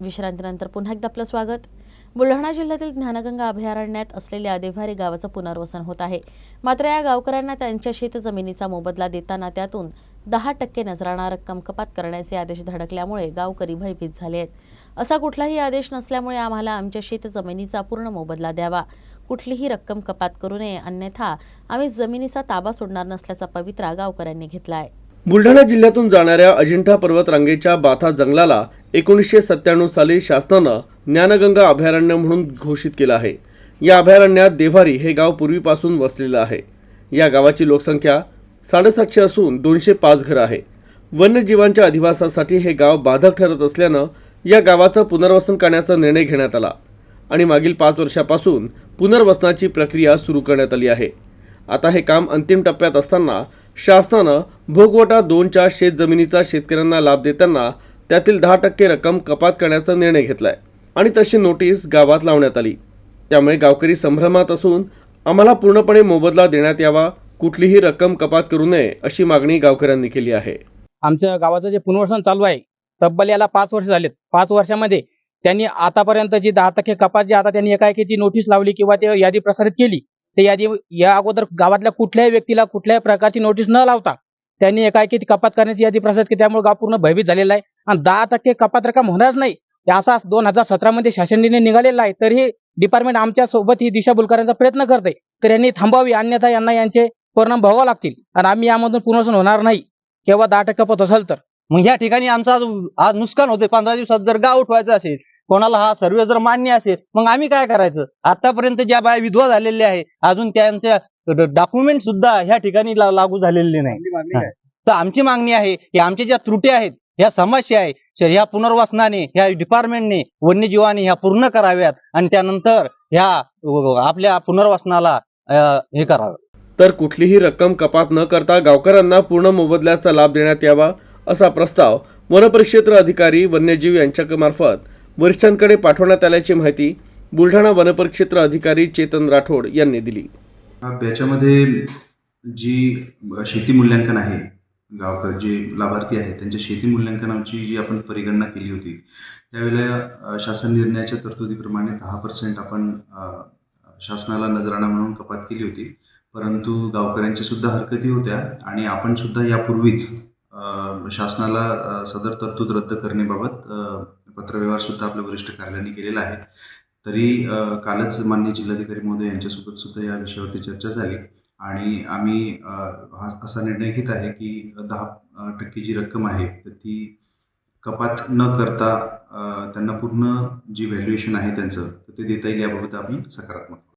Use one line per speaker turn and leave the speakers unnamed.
विश्रांतीनंतर पुन्हा एकदा आपलं स्वागत. बुलढाणा जिल्ह्यातील ज्ञानगंगा अभयारण्यात असलेल्या देव्हारी गावाचं पुनर्वसन होत आहे. मात्र या गावकऱ्यांना त्यांच्या शेतजमिनीचा मोबदला देताना त्यातून दहा टक्के नजराणा रक्कम कपात करण्याचे आदेश धडकल्यामुळे गावकरी भयभीत झाले आहेत. असा कुठलाही आदेश नसल्यामुळे आम्हाला आमच्या शेतजमिनीचा पूर्ण मोबदला द्यावा. कुठलीही रक्कम कपात करू नये अन्यथा आम्ही जमिनीचा ताबा सोडणार नसल्याचा पवित्रा गावकऱ्यांनी घेतला आहे
बुलढाणा जिल्ह्यातून जाणाऱ्या अजिंठा पर्वत रांगेच्या बाथा जंगलाला एकोणीसशे सत्त्याण्णव साली शासनानं ज्ञानगंगा अभयारण्य म्हणून घोषित केलं आहे. या अभयारण्यात देव्हारी हे गाव पूर्वीपासून वसलेलं आहे. या गावाची लोकसंख्या साडेसातशे असून दोनशे पाच घरं आहे. वन्यजीवांच्या अधिवासासाठी हे गाव बाधक ठरत असल्यानं या गावाचं पुनर्वसन करण्याचा निर्णय घेण्यात आला आणि मागील पाच वर्षापासून पुनर्वसनाची प्रक्रिया सुरू करण्यात आली आहे. आता हे काम अंतिम टप्प्यात असताना शासनानं भोगवटा दोनच्या शेतजमिनीचा शेतकऱ्यांना लाभ देताना त्यातील दहा टक्के रक्कम कपात करण्याचा निर्णय घेतलाय आणि तशी नोटीस गावात लावण्यात आली. त्यामुळे गावकरी संभ्रमात असून आम्हाला पूर्णपणे मोबदला देण्यात यावा कुठलीही रक्कम कपात करू नये अशी मागणी गावकऱ्यांनी केली आहे.
आमच्या गावाचं जे पुनर्वसन चालू आहे तब्बल याला पाच वर्ष झालेत. पाच वर्षामध्ये त्यांनी आतापर्यंत जी दहा टक्के कपात जी आता त्यांनी एकाएकीची नोटीस लावली किंवा ते यादी प्रसारित केली ते यादी या अगोदर गावातल्या कुठल्याही व्यक्तीला कुठल्याही प्रकारची नोटीस न लावता त्यांनी एकाएकी कपात करण्याची यादी प्रसारित केली. त्यामुळे गाव पूर्ण भयभीत झालेला आहे. आणि दहा टक्के कपात रक्कम होणारच नाही. असा दोन हजार सतरा मध्ये शासन निर्णय निघालेला आहे तरीही डिपार्टमेंट आमच्यासोबत ही दिशाभूल करण्याचा प्रयत्न करते तर यांनी थांबावी अन्यथा यांना यांचे परिणाम भोगावे लागतील. आणि आम्ही यामधून पुनर्वसन होणार नाही. केव्हा दहा टक्के कपात असेल तर.
मग या ठिकाणी आमचा आज आज नुकसान होते पंधरा दिवसात जर गाव उठवायचं असेल कोणाला हा सर्वे जर मान्य असेल मग आम्ही काय करायचं? आतापर्यंत ज्या बाया विधवा झालेल्या आहे अजून त्यांच्या डॉक्युमेंट सुद्धा ह्या ठिकाणी लागू झालेले नाही. तर आमची मागणी आहे की आमच्या ज्या त्रुटी आहेत ह्या समस्या आहे. ह्या पुनर्वसनाने ह्या डिपार्टमेंटने वन्यजीवाने ह्या पूर्ण कराव्यात आणि त्यानंतर ह्या आपल्या पुनर्वसनाला हे करावं.
तर कुठलीही रक्कम कपात न करता गावकऱ्यांना पूर्ण मोबदल्याचा लाभ देण्यात यावा असा प्रस्ताव वनपरिक्षेत्र अधिकारी वन्यजीव यांच्यामार्फत वरिष्ठांकडे पाठवण्यात आल्याची माहिती बुलढाणा वनपरिक्षेत्र अधिकारी चेतन राठोड यांनी दिली.
हा, याच्यामध्ये जी शेती मूल्यांकन आहे गावकर जे लाभार्थी आहेत त्यांच्या शेती मूल्यांकनाची जी आपण परिगणना केली होती त्यावेळेला शासन निर्णयाच्या तरतुदीप्रमाणे दहा पर्सेंट आपण शासनाला नजराणा म्हणून कपात केली होती. परंतु गावकऱ्यांच्या सुद्धा हरकती होत्या आणि आपण सुद्धा यापूर्वीच शासनाला सदर तरतूद रद्द करण्याबाबत पत्रव्यवहारसुद्धा पत्रव्यवहार सुद्धा आपल्या वरिष्ठ कार्यालयाने केलेला आहे. तरी कालच मान्य जिल्हाधिकारी महोदय यांच्यासोबत सुद्धा या विषयावरती चर्चा झाली. आणि आम्ही हा असा निर्णय घेत आहे की दहा टक्के जी रक्कम आहे तर ती कपात न करता त्यांना पूर्ण जी व्हॅल्युएशन आहे त्यांचं तर ते देता येईल याबाबत आम्ही सकारात्मक